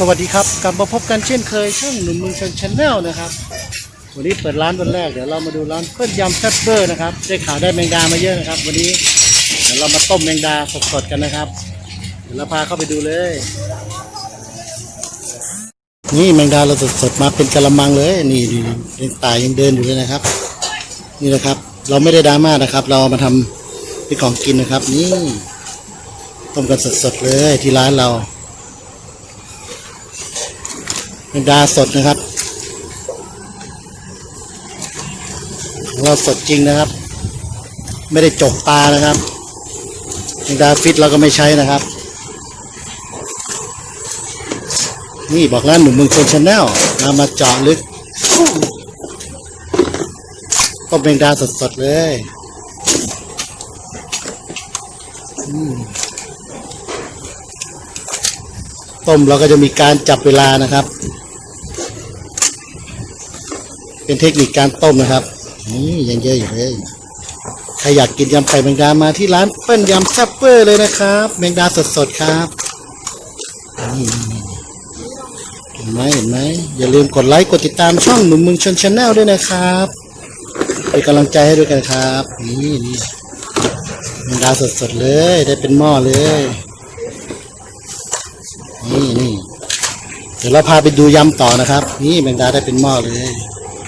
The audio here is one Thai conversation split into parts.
สวัสดีครับกลับมาพบกันเช่นเคยช่องหนุ่มเมืองชนชาแนลนะครับ วันนี้เปิดร้านวันแรกเดี๋ยวเรามาดูร้านเพื่อนยำแซ่บเบอร์นะครับได้ข่าวได้แมงดามาเยอะนะครับ วันนี้เดี๋ยวเรามาต้มแมงดาสดๆกันนะครับ เดี๋ยวเราพาเข้าไปดูเลย นี่แมงดาเราสดๆมาเป็นกะละมังเลย นี่ดูยังตายยังเดินอยู่เลยนะครับ นี่นะครับ เราไม่ได้ดราม่านะครับ เราเอามาทำเป็นของกินนะครับ นี่ต้มกันสดๆเลยที่ร้านเรา แมงดาสดนะครับเราสดจริงนะครับ ไม่ได้จกปลานะครับแมงดาฟิตเราก็ไม่ใช้นะครับ นี่บอกแล้วหนุ่มเมืองชนชาแนลเรามาเจาะลึกต้มแมงดาสดๆเลยต้มเราก็จะมีการจับเวลานะครับ เป็นเทคนิคการต้มนะครับนี่ยังเยอะอยู่เลยใครอยากกินยำไข่แมงดามาที่ร้านเปิ้ลยำแซ่บเปอร์เลยนะครับ แมงดาสดๆครับเห็นไหมเห็นไหมอย่าลืมกดไลค์กดติดตามช่องหนุ่มมืองชนชาแนลด้วยนะครับเป็นกำลังใจให้ด้วยกันครับ นี่นี่แมงดาสดๆเลยได้เป็นหม้อเลยนี่นี่เดี๋ยวเราพาไปดูยำต่อนะครับ นี่แมงดาได้เป็นหม้อเลย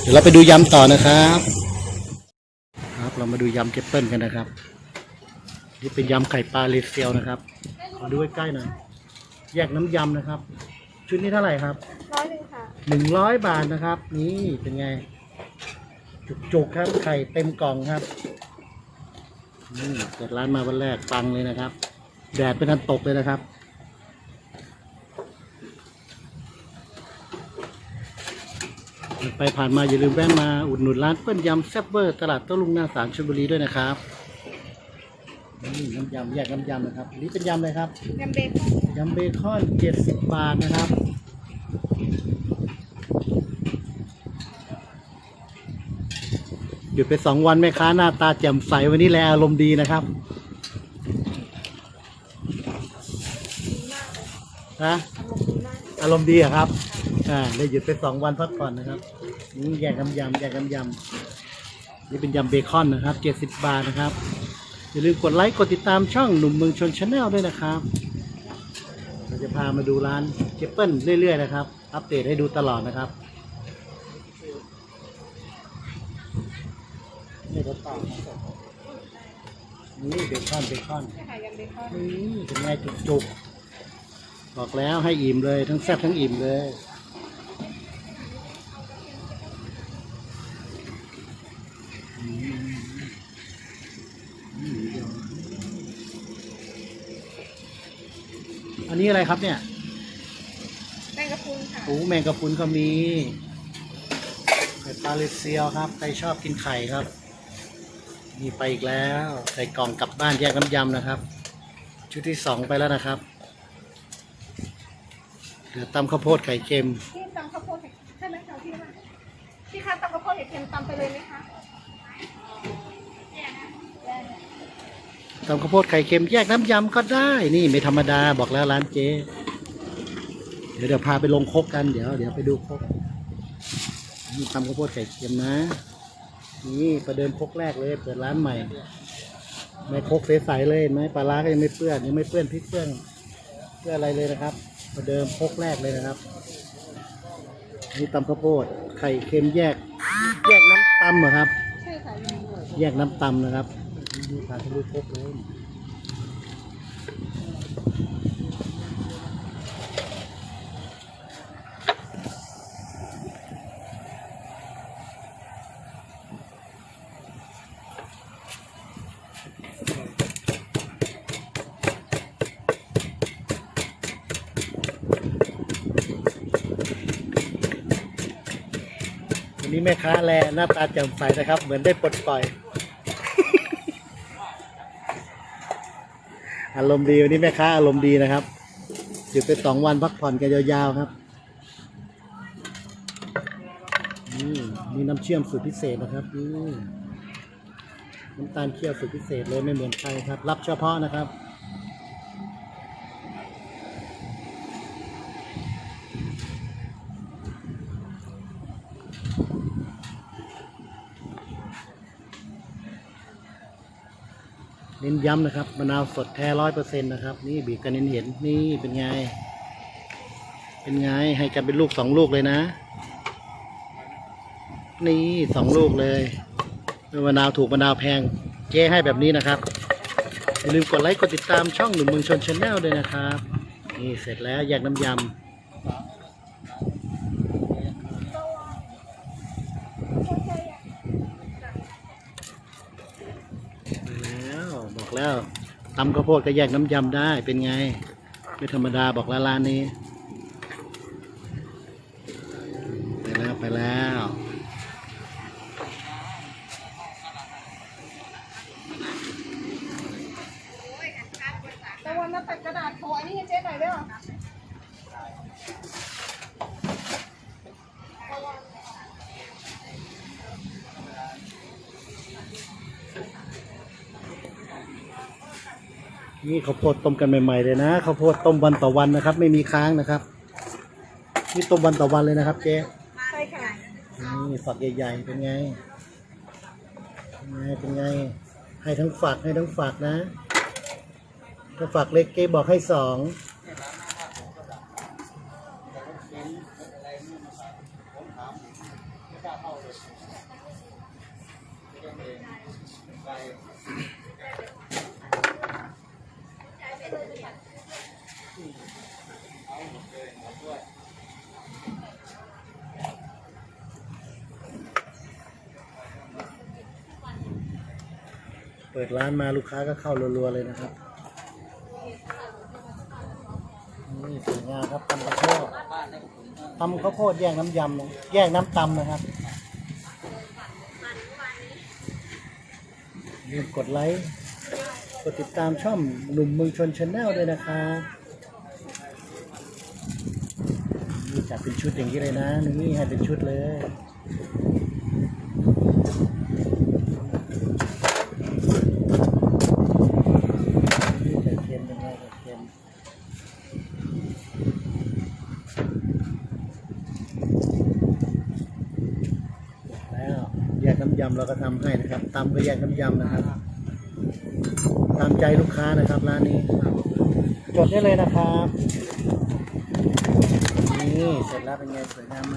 เดี๋ยวเราไปดูยำต่อนะครับ ครับ เรามาดูยำเจเปิลกันนะครับ นี่เป็นยำไข่ปลาเลเซียวนะครับ ขอดูใกล้ๆหน่อย แยกน้ำยำนะครับ ชุดนี้เท่าไหร่ครับร้อยหนึ่งค่ะหนึ่งร้อยบาทนะครับ นี่เป็นไง จุกๆครับ ไข่เต็มกล่องครับนี่เปิดร้านมาวันแรกปังเลยนะครับ แดดเป็นอันตกเลยนะครับ ไปผ่านมาอย่าลืมแวะมาอุดหนุนร้านเปิ้ลยำแซ่บเวอร์ตลาดโต้ลุงหน้าสารชลบุรีด้วยนะครับนี่น้ำยำแยกน้ำยำนะครับอันนี้เป็นยำเลยครับยำเบคอนยำเบคอนเจ็ดสิบบาทนะครับหยุดไปสองวันแม่ค้าหน้าตาแจ่มใสวันนี้แลอารมณ์ดีนะครับนะอารมณ์ดีอะครับ อ่าได้หยุดไปสองวันพักผ่อนนะครับนี่แยกน้ำยำแยกน้ำยำนี่เป็นยำเบคอนนะครับเจ็ดสิบบาทนะครับอย่าลืมกดไลค์กดติดตามช่องหนุ่มเมืองชนชาแนลด้วยนะครับ เราจะพามาดูร้านเจเปิลเรื่อยๆนะครับ อัปเดตให้ดูตลอดนะครับนี่รถต่อนี่เบคอนเบคอนนี่เป็นไงจุกๆบอกแล้วให้อิ่มเลยทั้งแซ่บทั้งอิ่มเลย นนี้อะไรครับเนี่ยแป้งกระพุนค่ะ โอ้แมงกะพรุนก็มีไข่ปลาเลเซียวครับ ใครชอบกินไข่ครับ มีไปอีกแล้วใส่กล่องกลับบ้านแยกน้ำยำนะครับ ชุดที่สองไปแล้วนะครับเหลือตำข้าวโพดไข่เค็ม ที่ตำข้าวโพดเห็ดใช่ไหมคะพี่ว่าพี่คะตำข้าวโพดเห็ดเค็มตำไปเลยไหมคะ ตำข้าวโพดไข่เค็มแยกน้ำยำก็ได้ นี่ไม่ธรรมดาบอกแล้วร้านเจ๊เดี๋ยวเดี๋ยวพาไปลงครกกันเดี๋ยวเดี๋ยวไปดูครกนี่ตำข้าวโพดไข่เค็มนะ นี่ประเดิมครกแรกเลย เปิดร้านใหม่ไม่ครกใสๆเลยเห็นไหมปลาร้าก็ยังไม่เปื้อนยังไม่เปื้อนพริกเปื้อนเปื้อนอะไรเลยนะครับ ประเดิมครกแรกเลยนะครับนี่ตำข้าวโพดไข่เค็มแยก แยกน้ำตำเหรอครับใช่ค่ะยำแยกน้ำตำนะครับ ดูผ่าทะลุคกเลยวันนี้แม่ค้าแลหน้าตาแจ่มใสนะครับ เหมือนได้ปลดปล่อย อารมณ์ดีวันนี้แม่ค้าอารมณ์ดีนะครับหยุดไปสองวันพักผ่อนกันยาวๆครับนี่มีน้ำเชื่อมสูตรพิเศษนะครับนี่น้ำตาลเคี่ยวสูตรพิเศษเลยไม่เหมือนใครครับ รับเฉพาะนะครับ เน้นย้ำนะครับมะนาวสดแท้ร้อยเปอร์เซ็นต์นะครับ นี่บีบกันเน้นเห็นนี่เป็นไง เป็นไงให้กันเป็นลูกสองลูกเลยนะ นี่สองลูกเลยมะนาวถูกมะนาวแพง เจ๊ให้แบบนี้นะครับอย่าลืมกดไลค์กดติดตามช่องหนุ่มเมืองชนชาแนลด้วยนะครับ นี่เสร็จแล้วแยกน้ำยำมาแล้วบอกแล้ว ตำข้าวโพดก็แยกน้ำยำได้เป็นไง ไม่ธรรมดาบอกแล้วร้านนี้ ไปแล้ว ไปแล้ว นี่ข้าวโพดต้มกันใหม่ๆเลยนะข้าวโพดต้มวันต่อวันนะครับ ไม่มีค้างนะครับนี่ต้มวันต่อวันเลยนะครับ เจ๊ใช่ค่ะนี่ฝักใหญ่ๆเป็นไงเป็นไงเป็นไง ให้ทั้งฝักให้ทั้งฝักนะถ้าฝักเล็กเจ๊บอกให้สอง ปิดร้านมาลูกค้าก็เข้ารัวๆเลยนะครับนี่สวยงามครับตำข้าวโพดตำข้าวโพดแยกน้ำยำแยกน้ำตำนะครับอย่าลืมกดไลค์กดติดตามช่องหนุ่มมือชนชาแนลด้วยนะครับนี่จัดเป็นชุดอย่างนี้เลยนะนี่ให้เป็นชุดเลย นี่ไข่เค็มเป็นไงไข่เค็มแล้วแย ก็ทำก็ทำให้นะครับตำก็แยกน้ำยำนะครับ ตามใจลูกค้านะครับร้านนี้จดได้เลยนะครับนี่เสร็จแล้วเป็นไงสวยงามไหม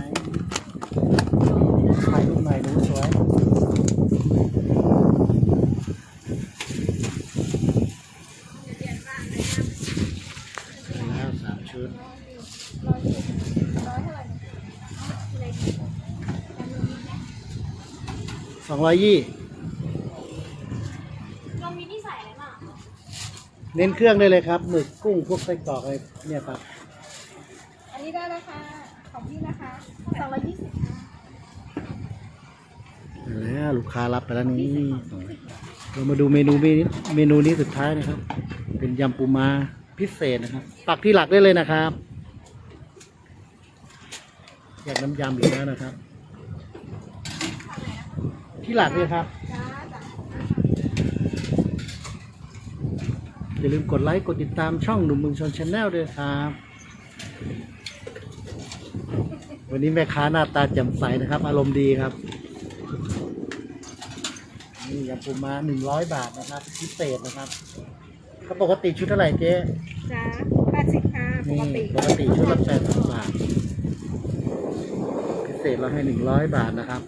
ถ่ายรูปหน่อยหนูสวย แล้วสามชุด ร้อยยี่สิบร้อยเท่าไหร่ ส องร้อยยี่เรามีที่ใส่อะไรบ้างเน้นเครื่องได้เลยครับหมึกกุ้งพวกไส้กรอกอะไรเนี่ยครับอันนี้ได้แล้วค่ะของพี่นะคะสองร้อยยี่สิบแล้วลูกค้ารับไปแล้วนี่เรามาดูเมนูนี้เมนูนี้สุดท้ายนะครับ เป็นยำปูม้าพิเศษนะครับ ปักที่หลักได้เลยนะครับ อยากน้ำยำอีกแล้วนะครับ ที่หลักเลยครับจ้าจ้าอย่าลืมกดไลค์ กดติดตามช่องหนุ่มเมืองชนชาแนลด้วยครับ วันนี้แม่ค้าหน้าตาแจ่มใสนะครับ อารมณ์ดีครับ นี่ยำปูม้าหนึ่งร้อยบาทนะครับ พิเศษนะครับเขาปกติชุดเท่าไหร่เจ๊จ้าแปดสิบค่ะปนี่กติ ปกติชุดละแปดสิบบาท พิเศษเราให้หนึ่งร้อยบาทนะครับ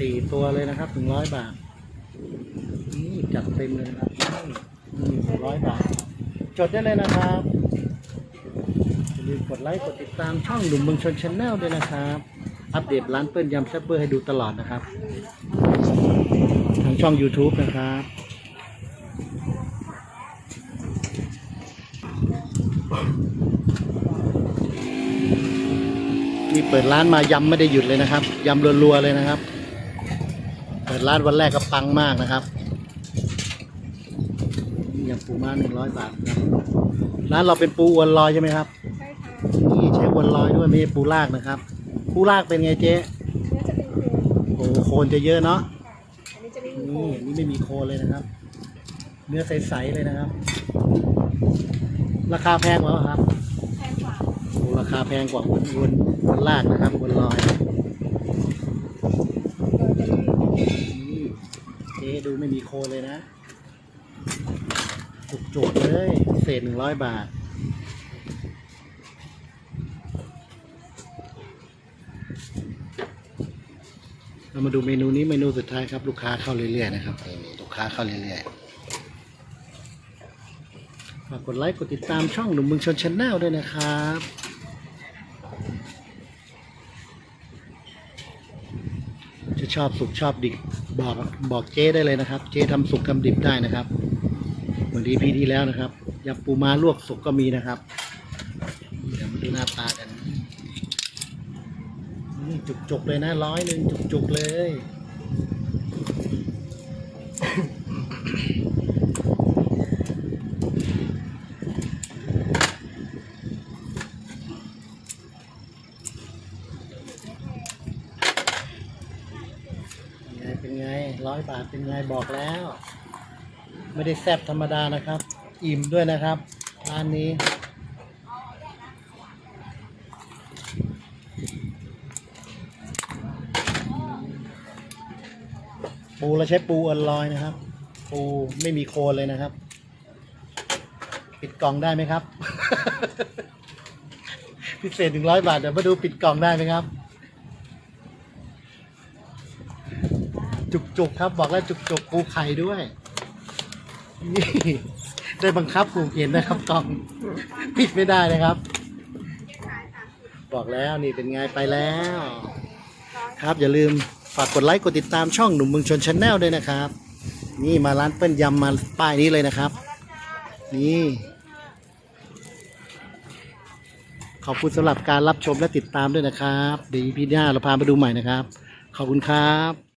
สี่ตัวเลยนะครับหนึ่งร้อยบาท นี่จัดเต็มเลยนะครับนี่หนึ่งร้อยบาท จดได้เลยนะครับอย่าลืมกดไลค์กดติดตามช่องหนุ่มเมืองชนชาแนลด้วยนะครับ อัปเดตร้านเปิ้ลยำแซ่บเบอร์ให้ดูตลอดนะครับ ทางช่อง YouTube นะครับนี่เปิดร้านมายำไม่ได้หยุดเลยนะครับยำรัวๆเลยนะครับ ปิดร้านวันแรกก็ปังมากนะครับนี่ยำปูม้าหนึ่งร้อยบาทครับร้านเราเป็นปูอวนลอยใช่ไหมครับใช่ค่ะนี่ใช้อวนลอยด้วยไม่ใช่ปูลากนะครับปูลากเป็นไงเจ๊เนื้อจะเป็นเกลืออ้โหโคนจะเยอะเนาะอันนี้จะไม่มีโคนี่อันนี้ไม่มีโคนเลยนะครับ เนื้อใสๆเลยนะครับ ราคาแพงกว่าเหรอครับแพงกว่า โอ้ราคาแพงกว่าวนวนวนลากนะครับวนลอย เออจะมี นี่เจ๊ ดูไม่มีโคนเลยนะจุกๆเลย เศษหนึ่งร้อยบาท เรามาดูเมนูนี้เมนูสุดท้ายครับ ลูกค้าเข้าเรื่อยๆนะครับลูกค้าเข้าเรื่อยๆฝากกดไลค์กดติดตามช่องหนุ่มเมืองชนชาแนลด้วยนะครับ จะ ชอบสุกชอบดิบบอกบอกเจ๊ได้เลยนะครับ เจ๊ทำสุกทำดิบได้นะครับ เหมือนที่พี่ที่แล้วนะครับยำปูม้าลวกสุกก็มีนะครับเดี๋ยวมาดูหน้าตากันจุกจุกๆเลยนะร้อยหนึ่งจุกๆเลย เป็นไงเป็นไง ร้อยบาทเป็นไงบอกแล้ว ไม่ได้แซ่บธรรมดานะครับ อิ่มด้วยนะครับร้านนี้ ปูเราใช้ปูออนลอยนะครับ ปูไม่มีโคนเลยนะครับ ปิดกล่องได้ไหมครับ พิเศษหนึ่งร้อยบาทเดี๋ยวมาดูปิดกล่องได้ไหมครับ จุกๆครับบอกแล้วจุกๆปูไข่ด้วยนี่ได้บังคับผูกเห็นนะครับกล่องปิดไม่ได้นะครับ บอกแล้วนี่เป็นไงไปแล้ว ครับอย่าลืมฝากกดไลค์กดติดตามช่องหนุ่มเมืองชนชาแนลด้วยนะครับ นี่มาร้านเปิ้ลยำมาป้ายนี้เลยนะครับ นี่ ขอบคุณสำหรับการรับชมและติดตามด้วยนะครับเดี๋ยวพีหน้าเราพามาดูใหม่นะครับ ขอบคุณครับ